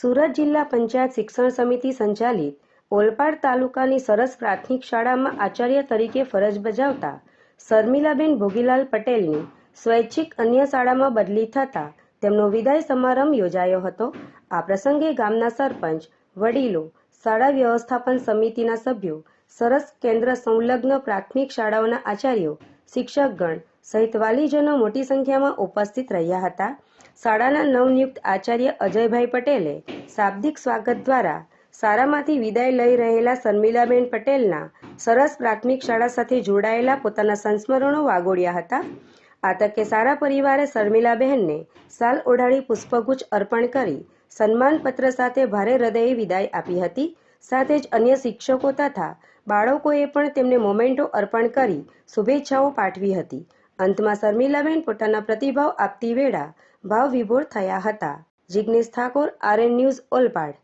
સુરત જિલ્લા પંચાયત શિક્ષણ સમિતિ સંચાલિત ઓલપાડ તાલુકાની સરસ પ્રાથમિક શાળામાં આચાર્ય તરીકે ફરજ બજાવતા શર્મિલાબેન ભોગીલાલ પટેલની સ્વૈચ્છિક અન્ય શાળામાં બદલી થતાં તેમનો વિદાય સમારંભ યોજાયો હતો. આ પ્રસંગે ગામના સરપંચ, વડીલો, શાળા વ્યવસ્થાપન સમિતિના સભ્યો, સરસ કેન્દ્ર સંલગ્ન પ્રાથમિક શાળાઓના આચાર્યો, શિક્ષકગણ સહિત વાલીજનો મોટી સંખ્યામાં ઉપસ્થિત રહ્યા હતા. શાળાના નવનિયુક્ત આચાર્ય અજયભાઈ પટેલે શાબ્દિક સ્વાગત દ્વારા શાળામાંથી વિદાય લઈ રહેલા શર્મિલાબેન પટેલના સરસ પ્રાથમિક શાળા સાથે જોડાયેલા પોતાના સંસ્મરણો વાગોળ્યા હતા. આ તકે સારા પરિવારે શર્મિલાબહેનને સાલ ઓઢાળી પુષ્પગુચ્છ અર્પણ કરી સન્માનપત્ર સાથે ભારે હૃદયે વિદાય આપી હતી. સાથે જ અન્ય શિક્ષકો તથા બાળકોએ પણ તેમને મોમેન્ટો અર્પણ કરી શુભેચ્છાઓ પાઠવી હતી. અંતમાં શર્મિલાબેન પોતાના પ્રતિભાવ આપતી વેળા ભાવ વિભોર થયા હતા. Jignesh Thakor, RN news, Olpad.